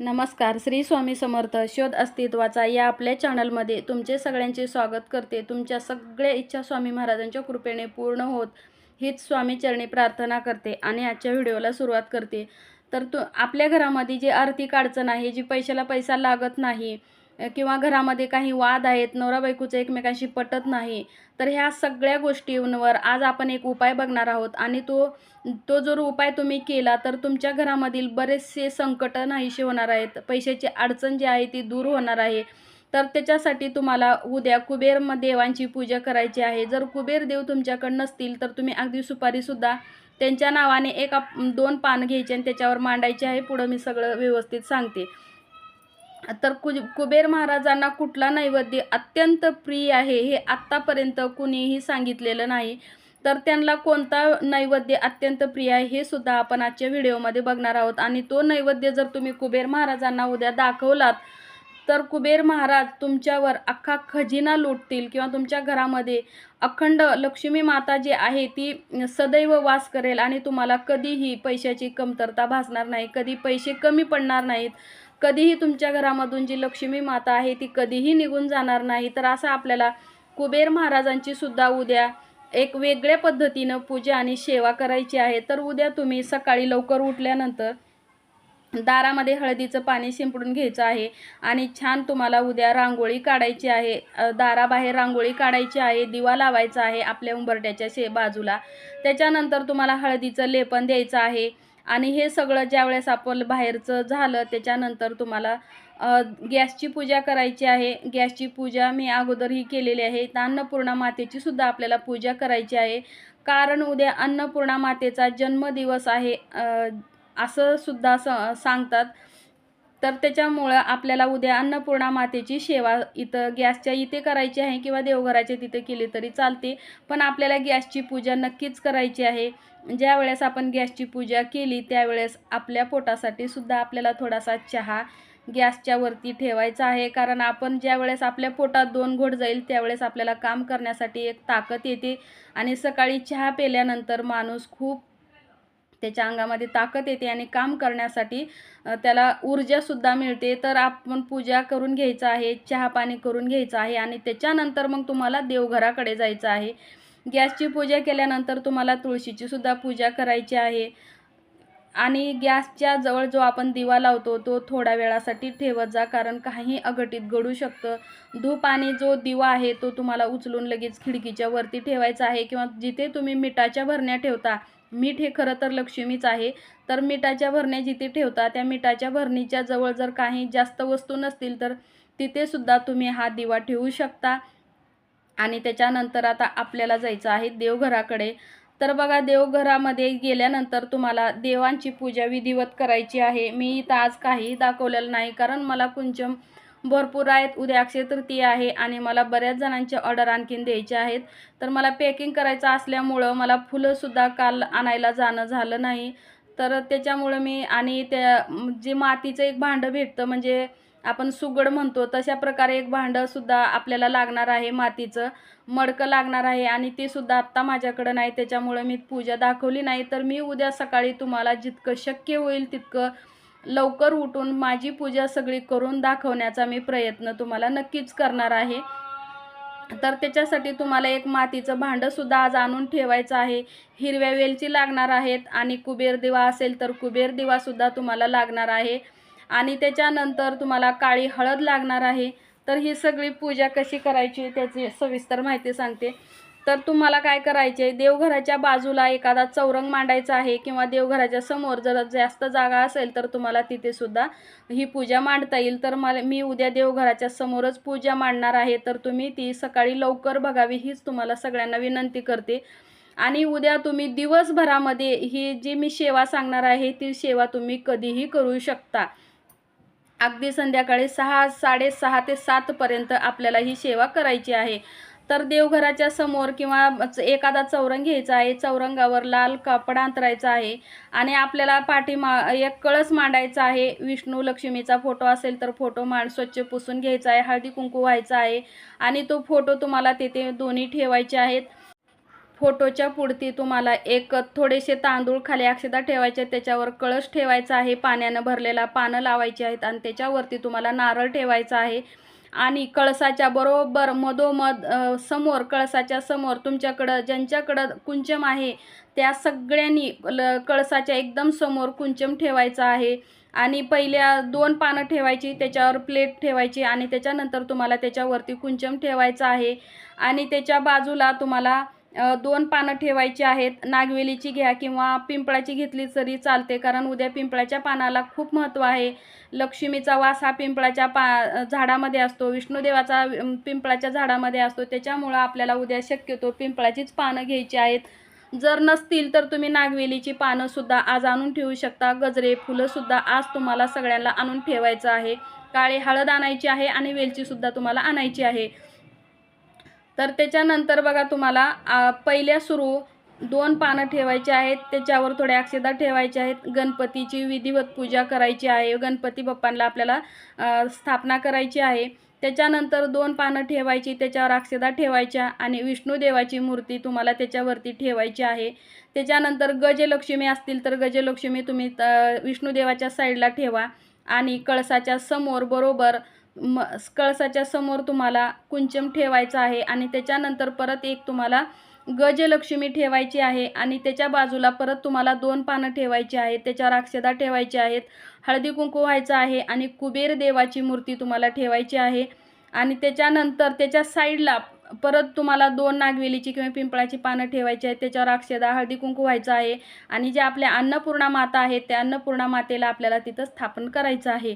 नमस्कार श्री स्वामी समर्थ शोध अस्तित्वाचा या आपल्या चॅनलमध्ये तुमचे सगळ्यांचे स्वागत करते. तुमच्या सगळ्या इच्छा स्वामी महाराजांच्या कृपेने पूर्ण होत. हीच स्वामी चरणी प्रार्थना करते आणि आजच्या व्हिडिओला सुरुवात करते. तर तू आपल्या घरामध्ये जी आर्थिक अडचण आहे जी पैशाला पैसा लागत नाही किंवा घरामध्ये काही वाद आहेत नवरा बायकोचं एकमेकांशी पटत नाही तर ह्या सगळ्या गोष्टींवर आज आपण एक उपाय बघणार आहोत आणि तो तो जर उपाय तुम्ही केला तर तुमच्या घरामधील बरेचसे संकट नाहीसे होणार आहेत पैशाची अडचण जी आहे ती दूर होणार आहे. तर त्याच्यासाठी तुम्हाला उद्या कुबेर म- देवांची पूजा करायची आहे. जर कुबेर देव तुमच्याकडे नसतील तर तुम्ही अगदी सुपारीसुद्धा त्यांच्या नावाने एक आप- दोन पान घ्यायचे आणि त्याच्यावर मांडायचे आहे. पुढं मी सगळं व्यवस्थित सांगते. तर कु कुबेर महाराजांना कुठला नैवेद्य अत्यंत प्रिय आहे हे आत्तापर्यंत कुणीही सांगितलेलं नाही. तर त्यांना कोणता नैवेद्य अत्यंत प्रिय आहे हे सुद्धा आपण आजच्या व्हिडिओमध्ये बघणार आहोत. आणि तो नैवेद्य जर तुम्ही कुबेर महाराजांना उद्या दाखवलात तर कुबेर महाराज तुमच्यावर अख्खा खजिना लुटतील किंवा तुमच्या घरामध्ये अखंड लक्ष्मी माता जी आहे ती सदैव वास करेल आणि तुम्हाला कधीही पैशाची कमतरता भासणार नाही कधी पैसे कमी पडणार नाहीत. कधीही तुमच्या घरामधून जी लक्ष्मी माता आहे ती कधीही निघून जाणार नाही. तर असं आपल्याला कुबेर महाराजांची सुद्धा उद्या एक वेगळ्या पद्धतीनं पूजा आणि सेवा करायची आहे. तर उद्या तुम्ही सकाळी लवकर उठल्यानंतर दारामध्ये हळदीचं पाणी शिंपडून घ्यायचं आहे आणि छान तुम्हाला उद्या रांगोळी काढायची आहे. दाराबाहेर रांगोळी काढायची आहे दिवा लावायचा आहे आपल्या उंबरट्याच्या शे बाजूला. त्याच्यानंतर तुम्हाला हळदीचं लेपन द्यायचं आहे. आणि हे सगळं ज्यावेळेस आपण बाहेरचं झालं त्याच्यानंतर तुम्हाला गॅसची पूजा करायची आहे. गॅसची पूजा मी अगोदरही केलेली आहे. तर अन्नपूर्णा मातेची सुद्धा आपल्याला पूजा करायची आहे. कारण उद्या अन्नपूर्णा मातेचा जन्मदिवस आहे असं सुद्धा स सांगतात. तर त्याच्यामुळं आपल्याला उद्या अन्नपूर्णा मातेची सेवा इथं गॅसच्या इथे करायची आहे किंवा देवघराच्या तिथे केली तरी चालते. पण आपल्याला गॅसची पूजा नक्कीच करायची आहे. ज्या वेळेस आपण गॅसची पूजा केली त्यावेळेस आपल्या पोटासाठी सुद्धा आपल्याला थोडासा चहा गॅसच्या वरती ठेवायचा आहे. कारण आपण ज्या वेळेस आपल्या पोटात दोन घोट जाईल त्यावेळेस आपल्याला काम करण्यासाठी एक ताकद येते. आणि सकाळी चहा पेल्यानंतर माणूस खूप त्याच्या अंगामध्ये ताकद येते आणि काम करण्यासाठी त्याला ऊर्जासुद्धा मिळते. तर आपण पूजा करून घ्यायचं आहे चहा पाणी करून घ्यायचं आहे आणि त्याच्यानंतर मग तुम्हाला देवघराकडे जायचं आहे. गॅसची पूजा केल्यानंतर तुम्हाला तुळशीची सुद्धा पूजा करायची आहे. आणि गॅसच्या जवळ जो आपण दिवा लावतो तो थोड्या वेळासाठी ठेवत जा कारण काही अघटित घडू शकतं. धूप आणि जो दिवा आहे तो तुम्हाला उचलून लगेच खिडकीच्या वरती ठेवायचा आहे किंवा जिथे तुम्ही मिठाच्या भरण्या ठेवता मीठ हे खरं तर लक्ष्मीच आहे. तर मिठाच्या भरण्या जिथे ठेवता त्या मिठाच्या भरणीच्या जवळ जर काही जास्त वस्तू नसतील तर तिथेसुद्धा तुम्ही हा दिवा ठेवू शकता. आणि त्याच्यानंतर आता आपल्याला जायचं आहे देवघराकडे. तर बघा देवघरामध्ये गेल्यानंतर तुम्हाला देवांची पूजा विधिवत करायची आहे. मी इथं आज काही दाखवलेलं नाही कारण मला कुंचम भरपूर आहेत. उद्या अक्षय तृतीया आहे आणि मला बऱ्याच जणांचे ऑर्डर आणखीन द्यायचे आहेत. तर मला पॅकिंग करायचं असल्यामुळं मला फुलंसुद्धा काल आणायला जाणं झालं नाही. तर त्याच्यामुळं मी आणि त्या जे मातीचं एक भांडं भेटतं म्हणजे आपण सुगड म्हणतो तशा प्रकारे एक भांडंसुद्धा आपल्याला लागणार आहे मातीचं. मडकं लागणार आहे आणि ते सुद्धा आत्ता माझ्याकडं नाही. त्याच्यामुळं मी पूजा दाखवली नाही. तर मी उद्या सकाळी तुम्हाला जितकं शक्य होईल तितकं लवकर उठून माझी पूजा सगळी करून दाखवण्याचा मी प्रयत्न तुम्हाला नक्कीच करणार आहे. तर त्याच्यासाठी तुम्हाला एक मातीचं भांडंसुद्धा आज आणून ठेवायचं आहे. हिरव्या वेलची लागणार आहेत आणि कुबेर दिवा असेल तर कुबेर दिवासुद्धा तुम्हाला लागणार आहे. आणि त्याच्यानंतर तुम्हाला काळी हळद लागणार आहे. तर ही सगळी पूजा कशी करायची त्याची सविस्तर माहिती सांगते. तर तुम्हाला काय करायचे आहे देवघराच्या बाजूला एखादा चौरंग मांडायचा आहे किंवा देवघराच्या समोर जर जास्त जागा असेल तर तुम्हाला तिथेसुद्धा ही पूजा मांडता येईल. तर मला मी उद्या देवघराच्या समोरच पूजा मांडणार आहे तर तुम्ही ती सकाळी लवकर बघावी हीच तुम्हाला सगळ्यांना विनंती करते. आणि उद्या तुम्ही दिवसभरामध्ये ही जी मी सेवा सांगणार आहे ती सेवा तुम्ही कधीही करू शकता. अगदी संध्याकाळी सहा साडेसहा ते सातपर्यंत आपल्याला ही सेवा करायची आहे. तर देवघराच्या समोर किंवा च- एखादा चौरंग घ्यायचा आहे चौरंगावर लाल कापड अंतरायचा आहे आणि आपल्याला पाठीमा एक कळस मांडायचा आहे विष्णू लक्ष्मीचा फोटो असेल तर फोटो मांड स्वच्छ पुसून घ्यायचा आहे हळदी कुंकू व्हायचा आहे आणि तो फोटो तुम्हाला तिथे दोन्ही ठेवायचे आहेत. फोटोच्या पुढती तुम्हाला एक थोडेसे तांदूळ खाली अक्षदा ठेवायचे आहेत, त्याच्यावर कळस ठेवायचा आहे पाण्यानं भरलेला पानं लावायची आहेत आणि त्याच्यावरती तुम्हाला नारळ ठेवायचा आहे. आणि कळसाच्या बरोबर मधोमध समोर कळसाच्या समोर तुमच्याकडं ज्यांच्याकडं कुंचम आहे त्या सगळ्यांनी ल कळसाच्या एकदम समोर कुंचम ठेवायचा आहे. आणि पहिल्या दोन पानं ठेवायची त्याच्यावर प्लेट ठेवायची आणि त्याच्यानंतर तुम्हाला त्याच्यावरती कुंचम ठेवायचं आहे. आणि त्याच्या बाजूला तुम्हाला दोन पानं ठेवायची आहेत. नागवेलीची घ्या किंवा पिंपळाची घेतली तरी चालते कारण उद्या पिंपळाच्या पानाला खूप महत्त्व आहे. लक्ष्मीचा वास हा पिंपळाच्या पा झाडामध्ये असतो. विष्णुदेवाचा पिंपळाच्या झाडामध्ये असतो. त्याच्यामुळं आपल्याला उद्या शक्यतो पिंपळाचीच पानं घ्यायची आहेत. जर नसतील तर तुम्ही नागवेलीची पानंसुद्धा आज आणून ठेवू शकता. गजरे फुलंसुद्धा आज तुम्हाला सगळ्यांना आणून ठेवायचं आहे. काळी हळद आणायची आहे आणि वेलचीसुद्धा तुम्हाला आणायची आहे. तर त्याच्यानंतर बघा तुम्हाला पहिल्या सुरू दोन पानं ठेवायची आहेत त्याच्यावर थोड्या अक्षदा ठेवायच्या आहेत गणपतीची विधिवत पूजा करायची आहे गणपती बाप्पांना आपल्याला स्थापना करायची आहे. त्याच्यानंतर दोन पानं ठेवायची त्याच्यावर अक्षदा ठेवायच्या आणि विष्णुदेवाची मूर्ती तुम्हाला त्याच्यावरती ठेवायची आहे. त्याच्यानंतर गजलक्ष्मी असतील तर गजलक्ष्मी तुम्ही विष्णूदेवाच्या विष्णुदेवाच्या साईडला ठेवा आणि कळसाच्या समोर बरोबर म कळसाच्या समोर तुम्हाला कुंचम ठेवायचा आहे आणि त्याच्यानंतर परत एक तुम्हाला गजलक्ष्मी ठेवायची आहे आणि त्याच्या बाजूला परत तुम्हाला दोन पानं ठेवायची आहेत त्याच्यावर अक्षदा ठेवायची आहेत हळदी कुंकू व्हायचं आहे आणि कुबेर देवाची मूर्ती तुम्हाला ठेवायची आहे. आणि त्याच्यानंतर त्याच्या साईडला परत तुम्हाला दोन नागवेलीची किंवा पिंपळाची पानं ठेवायची आहेत त्याच्यावर अक्षदा हळदी कुंकू व्हायचं आहे आणि जे आपल्या अन्नपूर्णा माता आहेत त्या अन्नपूर्णा मातेला आपल्याला तिथं स्थापन करायचं आहे.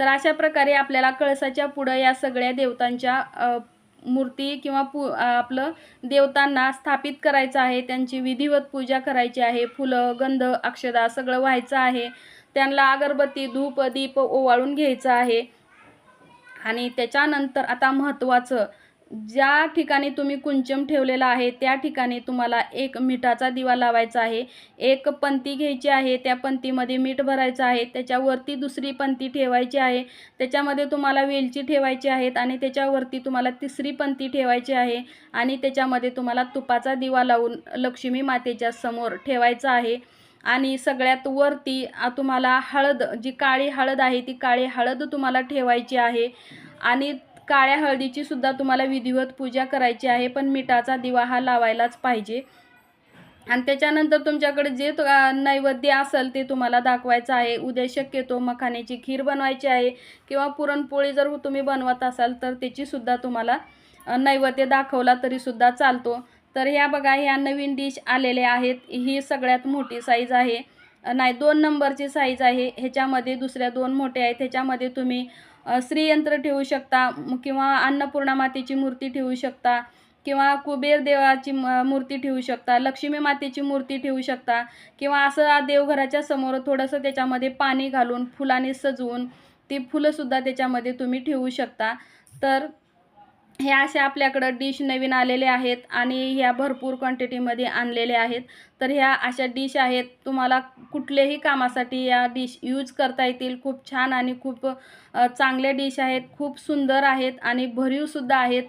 तर अशा प्रकारे आपल्याला कळसाच्या पुढं या सगळ्या देवतांच्या मूर्ती किंवा पू आपलं देवतांना स्थापित करायचं आहे. त्यांची विधिवत पूजा करायची आहे. फुलं गंध अक्षदा सगळं व्हायचं आहे. त्यांना अगरबत्ती धूप दीप ओवाळून घ्यायचं आहे. आणि त्याच्यानंतर आता महत्त्वाचं ज्या ठिकाणी तुम्ही कुंचम ठेवलेला आहे त्या ठिकाणी तुम्हाला एक मिठाचा दिवा लावायचा आहे. एक पंती घ्यायची आहे त्या पंतीमध्ये मीठ भरायचं आहे. त्याच्यावरती दुसरी पंती ठेवायची आहे. त्याच्यामध्ये तुम्हाला वेलची ठेवायची आहेत आणि त्याच्यावरती तुम्हाला तिसरी पंती ठेवायची आहे आणि त्याच्यामध्ये तुम्हाला तुपाचा दिवा लावून लक्ष्मी मातेच्या समोर ठेवायचा आहे. आणि सगळ्यात वरती तुम्हाला हळद जी काळी हळद आहे ती काळी हळद तुम्हाला ठेवायची आहे. आणि काळ्या हळदीची सुद्धा तुम्हाला विधिवत पूजा करायची आहे पण मिठाचा दिवा हा लावायलाच पाहिजे. आणि त्याच्यानंतर तुमच्याकडे जे नैवेद्य असेल ते तुम्हाला दाखवायचं आहे. उद्या शक्यतो मखाण्याची खीर बनवायची आहे किंवा पुरणपोळी जर तुम्ही बनवत असाल तर त्याची सुद्धा तुम्हाला नैवेद्य दाखवला तरीसुद्धा चालतो. तर ह्या बघा ह्या नवीन डिश आलेल्या आहेत. ही सगळ्यात मोठी साईज आहे. नाही दोन नंबरची साईज आहे. ह्याच्यामध्ये दुसऱ्या दोन मोठे आहेत. ह्याच्यामध्ये तुम्ही श्रीयंत्र ठेवू शकता किंवा अन्नपूर्णा मातेची मूर्ती ठेवू शकता किंवा कुबेर देवाची मूर्ती ठेवू शकता लक्ष्मी मातेची मूर्ती ठेवू शकता किंवा असं देवघराच्या समोर थोडंसं त्याच्यामध्ये पाणी घालून फुलाने सजवून ती फुलंसुद्धा त्याच्यामध्ये तुम्ही ठेवू शकता. तर ह्या अशा आपल्याकडं डिश नवीन आलेल्या आहेत आणि ह्या भरपूर क्वांटिटीमध्ये आणलेल्या आहेत. तर ह्या अशा डिश आहेत. तुम्हाला कुठल्याही कामासाठी या डिश यूज करता येतील. खूप छान आणि खूप चांगल्या डिश आहेत. खूप सुंदर आहेत आणि भरीवसुद्धा आहेत.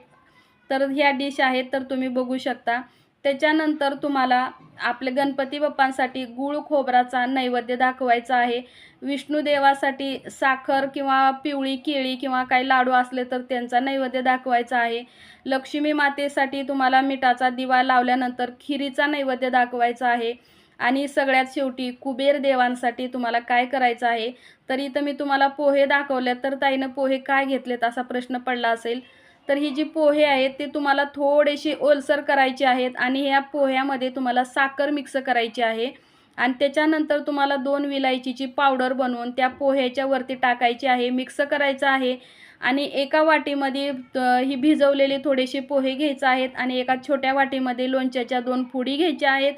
तर ह्या डिश आहेत तर तुम्ही बघू शकता. त्याच्यानंतर तुम्हाला आपले गणपती बाप्पांसाठी गूळ खोबराचा नैवेद्य दाखवायचा आहे. विष्णुदेवासाठी साखर किंवा पिवळी केळी किंवा काही लाडू असले तर त्यांचा नैवेद्य दाखवायचा आहे. लक्ष्मी मातेसाठी तुम्हाला मिठाचा दिवा लावल्यानंतर खिरीचा नैवेद्य दाखवायचा आहे. आणि सगळ्यात शेवटी कुबेर देवांसाठी तुम्हाला काय करायचं आहे? तर इथं मी तुम्हाला पोहे दाखवले तर ताईनं पोहे काय घेतलेत असा प्रश्न पडला असेल. तर ही जी पोहे आहेत ते तुम्हाला थोडेसे ओलसर करायचे आहेत आणि ह्या पोह्यामध्ये तुम्हाला साखर मिक्स करायची आहे. आणि त्याच्यानंतर तुम्हाला दोन विलायचीची पावडर बनवून त्या पोह्याच्या वरती टाकायची आहे मिक्स करायचं आहे. आणि एका वाटीमध्ये ही भिजवलेले थोडेसे पोहे घ्यायचे आहेत आणि एका छोट्या वाटीमध्ये लोणच्याच्या दोन फुडी घ्यायच्या आहेत.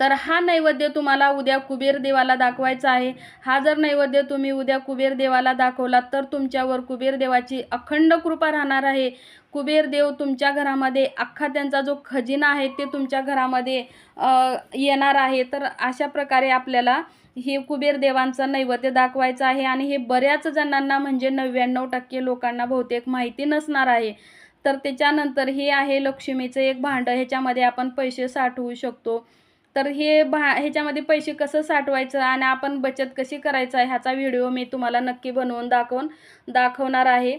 तर हा नैवेद्य तुम्हाला उद्या कुबेर देवाला दाखवायचा आहे. हा जर नैवेद्य तुम्ही उद्या कुबेर देवाला दाखवला तर तुमच्यावर कुबेर देवाची अखंड कृपा राहणार आहे. कुबेर देव तुमच्या घरामध्ये अख्खा त्यांचा जो खजिना आहे ते तुमच्या घरामध्ये येणार आहे. तर अशा प्रकारे आपल्याला हे कुबेर देवांचा नैवेद्य दाखवायचं आहे आणि हे बऱ्याच जणांना म्हणजे नव्याण्णव टक्के लोकांना बहुतेक माहिती नसणार आहे. तर त्याच्यानंतर हे आहे लक्ष्मीचं एक भांडं ह्याच्यामध्ये आपण पैसे साठवू शकतो. तर हे भा ह्याच्यामध्ये पैसे कसं साठवायचं आणि आपण बचत कशी करायचं आहे ह्याचा व्हिडिओ मी तुम्हाला नक्की बनवून दाखवून दाखवणार आहे.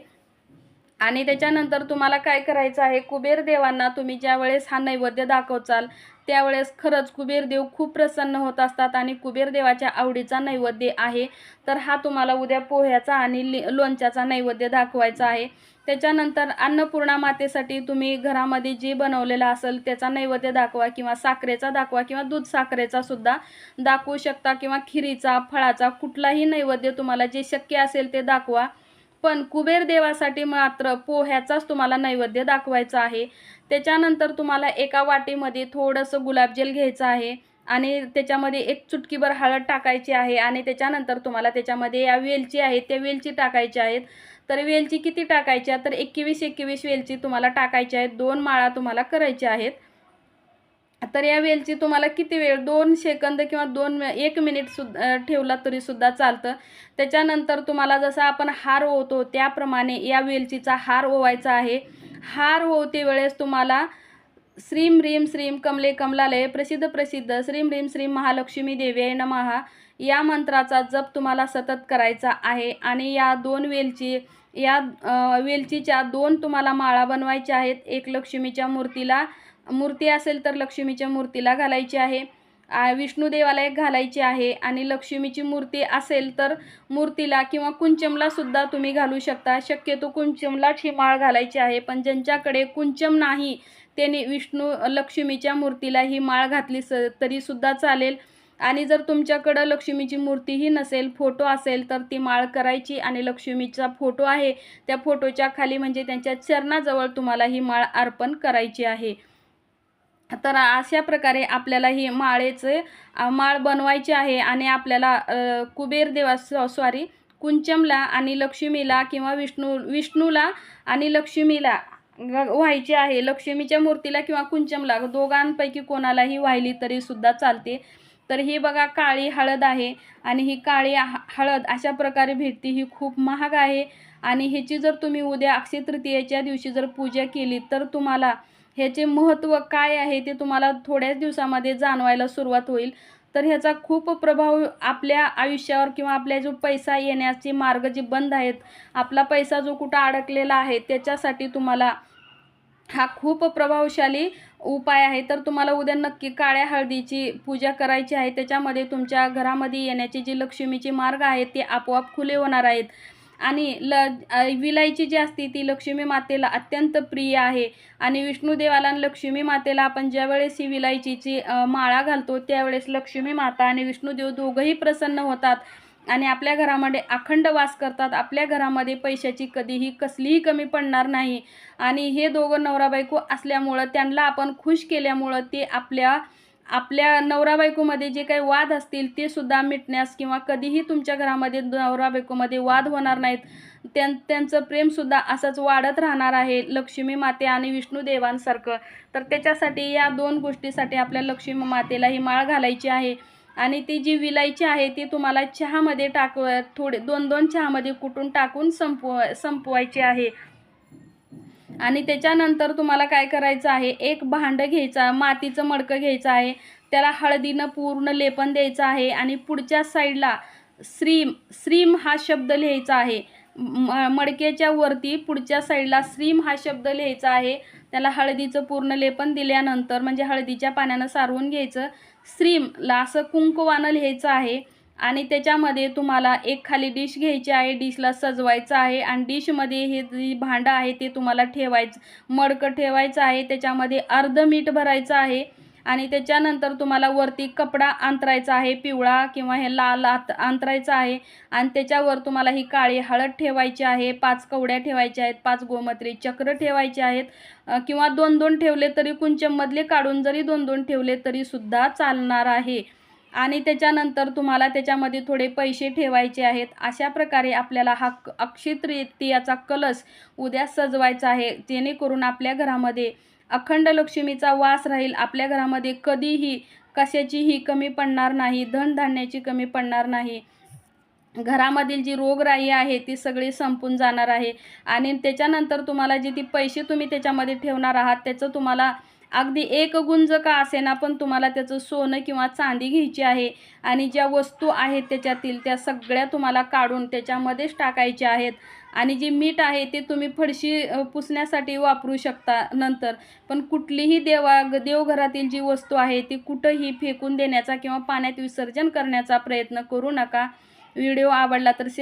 आणि त्याच्यानंतर तुम्हाला काय करायचं आहे कुबेर देवांना तुम्ही ज्या वेळेस हा नैवेद्य दाखवचाल त्यावेळेस खरंच कुबेर देव खूप प्रसन्न होत असतात आणि कुबेर देवाच्या आवडीचा नैवेद्य आहे. तर हा तुम्हाला उद्या पोह्याचा आणि लि लोणच्याचा नैवेद्य दाखवायचा आहे. त्याच्यानंतर अन्नपूर्णा मातेसाठी तुम्ही घरामध्ये जे बनवलेलं असेल त्याचा नैवेद्य दाखवा किंवा साखरेचा दाखवा किंवा दूध साखरेचा सुद्धा दाखवू शकता किंवा खिरीचा फळाचा कुठलाही नैवेद्य तुम्हाला जे शक्य असेल ते दाखवा. पण कुबेर देवासाठी मात्र पोह्याचाच तुम्हाला नैवेद्य दाखवायचा आहे. त्याच्यानंतर तुम्हाला एका वाटीमध्ये थोडंसं गुलाबजेल घ्यायचं आहे आणि त्याच्यामध्ये एक चुटकीभर हळद टाकायची आहे आणि त्याच्यानंतर तुम्हाला त्याच्यामध्ये या वेलची आहेत त्या वेलची टाकायची आहेत. तर वेलची किती टाकायच्या तर एकवीस एकवीस वेलची तुम्हाला टाकायची आहेत दोन माळा तुम्हाला करायच्या आहेत. तर या वेलची तुम्हाला किती वेळ दोन सेकंद किंवा दोन एक मिनिट सुद्धा ठेवला तरीसुद्धा चालतं. त्याच्यानंतर तुम्हाला जसं आपण हार ओवतो त्याप्रमाणे या वेलचीचा हार ओवायचा आहे. हार ओवते वेळेस तुम्हाला श्रीम ह्रीम श्रीम कमले कमलालय प्रसिद्ध प्रसिद्ध श्रीम ह्रीम श्रीम महालक्ष्मी देवी नमहा या मंत्राचा जप तुम्हाला सतत करायचा आहे. आणि या दोन वेलची या वेलचीच्या दोन तुम्हाला माळा बनवायच्या आहेत. एक लक्ष्मीच्या मूर्तीला मूर्ती असेल तर लक्ष्मीच्या मूर्तीला घालायची आहे. विष्णुदेवाला एक घालायची आहे. आणि लक्ष्मीची मूर्ती असेल तर मूर्तीला किंवा कुंचमला सुद्धा तुम्ही घालू शकता. शक्यतो कुंचमलाच ही माळ घालायची आहे. पण ज्यांच्याकडे कुंचम नाही त्यांनी विष्णू लक्ष्मीच्या मूर्तीला ही माळ घातली स तरीसुद्धा चालेल. आणि जर तुमच्याकडं लक्ष्मीची मूर्तीही नसेल फोटो असेल तर ती माळ करायची आणि लक्ष्मीचा फोटो आहे त्या फोटोच्या खाली म्हणजे त्यांच्या चरणाजवळ तुम्हाला ही माळ अर्पण करायची आहे. तर अशा प्रकारे आपल्याला ही माळेचे माळ बनवायची आहे आणि आपल्याला कुबेर देवा सॉरी कुंचमला आणि लक्ष्मीला किंवा विष्णू विष्णूला आणि लक्ष्मीला व्हायची आहे. लक्ष्मीच्या मूर्तीला किंवा कुंचमला दोघांपैकी कोणालाही वाहिली तरीसुद्धा चालते. तर ही बघा काळी हळद आहे आणि ही काळी हळद अशा प्रकारे भेटते. ही खूप महाग आहे आणि ह्याची जर तुम्ही उद्या अक्षय तृतीयेच्या दिवशी जर पूजा केली तर तुम्हाला ह्याचे महत्त्व काय आहे ते तुम्हाला थोड्याच दिवसामध्ये जाणवायला सुरुवात होईल. तर ह्याचा खूप प्रभाव आपल्या आयुष्यावर किंवा आपल्या जो पैसा येण्याचे मार्ग जे बंद आहेत आपला पैसा जो कुठं अडकलेला आहे त्याच्यासाठी तुम्हाला हा खूप प्रभावशाली उपाय आहे. तर तुम्हाला उद्या नक्की काळ्या हळदीची पूजा करायची आहे. त्याच्यामध्ये तुमच्या घरामध्ये येण्याचे जे लक्ष्मीचे मार्ग आहेत ते आपोआप खुले होणार आहेत. आणि ल विलायची जी असते ती लक्ष्मी मातेला अत्यंत प्रिय आहे. आणि विष्णुदेवाला आणि लक्ष्मी मातेला आपण ज्यावेळेस ही विलायचीची माळा घालतो त्यावेळेस लक्ष्मी माता आणि विष्णुदेव दोघंही प्रसन्न होतात. आणि आपल्या घरामध्ये अखंड वास करतात. आपल्या घरामध्ये पैशाची कधीही कसलीही कमी पडणार नाही. आणि हे दोघं नवरा बायको असल्यामुळं त्यांना आपण खुश केल्यामुळं ते आपल्या आपल्या नवरा बायकोमध्ये जे काही वाद असतील ते सुद्धा मिटण्यास किंवा कधीही तुमच्या घरामध्ये नवरा बायकोमध्ये वाद होणार नाहीत. त्यां त्यांचं प्रेमसुद्धा असंच वाढत राहणार आहे लक्ष्मी माते आणि विष्णुदेवांसारखं तर त्याच्यासाठी या दोन गोष्टीसाठी आपल्या लक्ष्मी मातेला ही माळ घालायची आहे. आणि ती जी विलायची आहे ती तुम्हाला चहामध्ये टाकव थोडे दोन दोन चहामध्ये कुटून टाकून संपव संपवायची आहे. आणि त्याच्यानंतर तुम्हाला काय करायचं आहे एक भांडं घ्यायचं मातीचं मडकं घ्यायचं आहे त्याला हळदीनं पूर्ण लेपन द्यायचं आहे आणि पुढच्या साईडला श्रीम श्रीम हा शब्द लिहायचा आहे. म मडक्याच्या वरती पुढच्या साईडला श्रीम हा शब्द लिहायचा आहे. त्याला हळदीचं पूर्ण लेपन दिल्यानंतर म्हणजे हळदीच्या पाण्यानं सारवून घ्यायचं. श्रीमला असं कुंकवानं लिहायचं आहे. आणि त्याच्यामध्ये तुम्हाला एक खाली डिश घ्यायची आहे डिशला सजवायचं आहे. आणि डिशमध्ये हे जी भांडं आहे ते तुम्हाला ठेवायचं मडकं ठेवायचं आहे. त्याच्यामध्ये अर्ध मीठ भरायचं आहे. आणि त्याच्यानंतर तुम्हाला वरती कपडा अंतरायचा आहे पिवळा किंवा हे लाल आत अंतरायचा आहे. आणि त्याच्यावर तुम्हाला ही काळी हळद ठेवायची आहे पाच कवड्या ठेवायच्या आहेत पाच गोमत्री चक्र ठेवायचे आहेत. किंवा दोन दोन ठेवले तरी कुंचममधले काढून जरी दोन दोन ठेवले तरीसुद्धा चालणार आहे. आणि त्याच्यानंतर तुम्हाला त्याच्यामध्ये थोडे पैसे ठेवायचे आहेत. अशा प्रकारे आपल्याला हा अक्षय तृतीयाचा कलश उद्या सजवायचा आहे जेणेकरून आपल्या घरामध्ये अखंड लक्ष्मीचा वास राहील. आपल्या घरामध्ये कधीही कशाचीही कमी पडणार नाही. धनधान्याची कमी पडणार नाही. घरामधील जी रोगराई आहे ती सगळी संपून जाणार आहे. आणि त्याच्यानंतर तुम्हाला जी ती पैसे तुम्ही त्याच्यामध्ये ठेवणार आहात त्याचं तुम्हाला अगदी एक गुंज का असेना पण तुम्हाला त्याचं सोनं किंवा चांदी घ्यायची आहे. आणि ज्या वस्तू आहेत त्याच्यातील त्या सगळ्या तुम्हाला काढून त्याच्यामध्येच टाकायच्या आहेत. आणि जी मीठ आहे ते तुम्ही फडशी पुसण्यासाठी वापरू शकता नंतर. पण कुठलीही देवा देवघरातील जी वस्तू आहे ती कुठंही फेकून देण्याचा किंवा पाण्यात विसर्जन करण्याचा प्रयत्न करू नका. व्हिडिओ आवडला तर शेअर